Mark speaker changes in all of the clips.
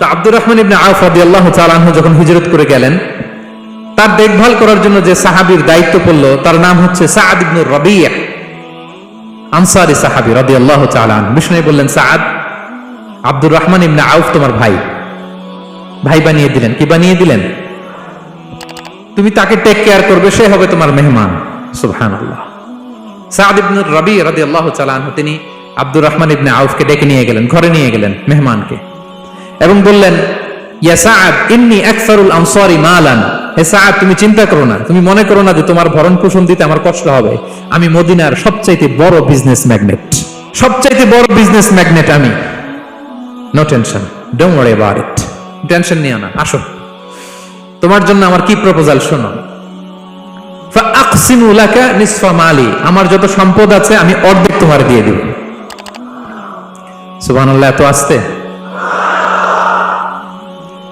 Speaker 1: তো Abdur Rahman ibn Auf রাদিয়াল্লাহু তাআলা আনহু যখন হিজরত করে গেলেন, তার দেখভাল করার জন্য যে সাহাবীর দায়িত্ব পড়ল, তার নাম হচ্ছে সাআদ ইবনে রাবিয়া, আনসারি সাহাবী রাদিয়াল্লাহু তাআলা আনহু। বিষ্ণু বললেন, সাআদ, আব্দুর রহমান ইবনে আউফ তোমার ভাই। ভাই বানিয়ে দিলেন। কি বানিয়ে দিলেন? তুমি তাকে টেক কেয়ার করবে, সে হবে তোমার মেহমান। সুবহানাল্লাহ। সাআদ ইবনে রাবি রাদিয়াল্লাহু তাআলা আনহু, তিনি আব্দুর রহমান ইবনে আউফকে ডেকে নিয়ে গেলেন, ঘরে নিয়ে গেলেন মেহমানকে। এবং বললেন তুমি চিন্তা করো না। তুমি মনে করো না যে তোমার ভরণ পোষণ দিতে আমার কষ্ট হবে। আমি মদিনার সবচাইতে বড় বিজনেস ম্যাগনেট সবচাইতে বড় বিজনেস ম্যাগনেট আমি। No tension don't worry tension নিও না, আসো। তোমার জন্য আমার কি প্রপোজাল শোনো? ফাআকসিমু লাকা নিসফা মালি। আমার যত সম্পদ আছে আমি অর্ধেক তোমার দিয়ে দিব। সুবহানাল্লাহ, এত আসতে?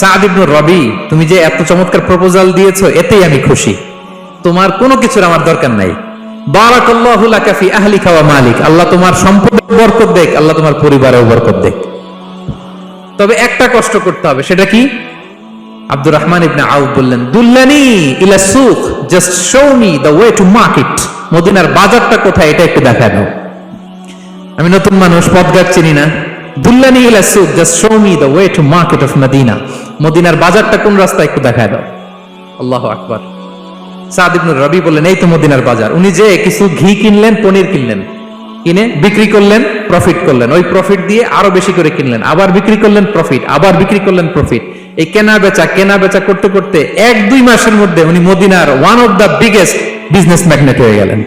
Speaker 1: সাদ রবি, তুমি যে এত চমৎকার প্রপোজাল এতেই আমি খুশি। তোমার কোনো কিছুর আমার দরকার নাই। তবে একটা কষ্ট করতে হবে, সেটা কি? আব্দুর বললেন just show me way to market মদিনার বাজারটা কোথায়, এটা একটু দেখা আমি নতুন মানুষ, পথঘাট চিনি না। ইলা show me way to market of Medina মদিনার বাজারটা কোন রাস্তা একটু দেখায় দাও। আকবার। সাদ রবি বললেন, এই তো মদিনার বাজার। উনি যে কিছু ঘি কিনলেন, পনির কিনলেন। কিনে বিক্রি করলেন প্রফিট করলেন। ওই প্রফিট দিয়ে আরও বেশি করে কিনলেন। আবার বিক্রি করলেন প্রফিট আবার বিক্রি করলেন প্রফিট এই কেনা বেচা কেনা বেচা করতে করতে এক দুই মাসের মধ্যে উনি মদিনার one of the biggest business magnate হয়ে গেলেন।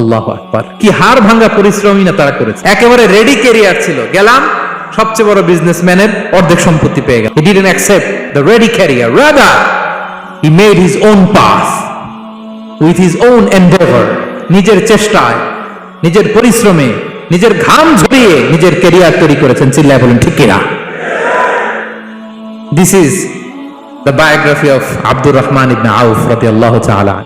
Speaker 1: আল্লাহ আকবার। কি হার ভাঙ্গা পরিশ্রমই না তারা করেছে। একেবারে রেডি কেরিয়ার ছিল। গেলাম, সবচেয়ে বড় বিজনেসম্যানের অর্ধেক সম্পত্তি পেয়ে গেল he didn't accept the ready career rather he made his own path with his own endeavour নিজের চেষ্টায়, নিজের পরিশ্রমে, নিজের ঘাম ঝরিয়ে নিজের ক্যারিয়ার তৈরি করেছেন। চিল্লায় বলেন, ঠিক কিনা? This is the biography of Abdur Rahman ibn Auf রাদিয়াল্লাহু তাআলা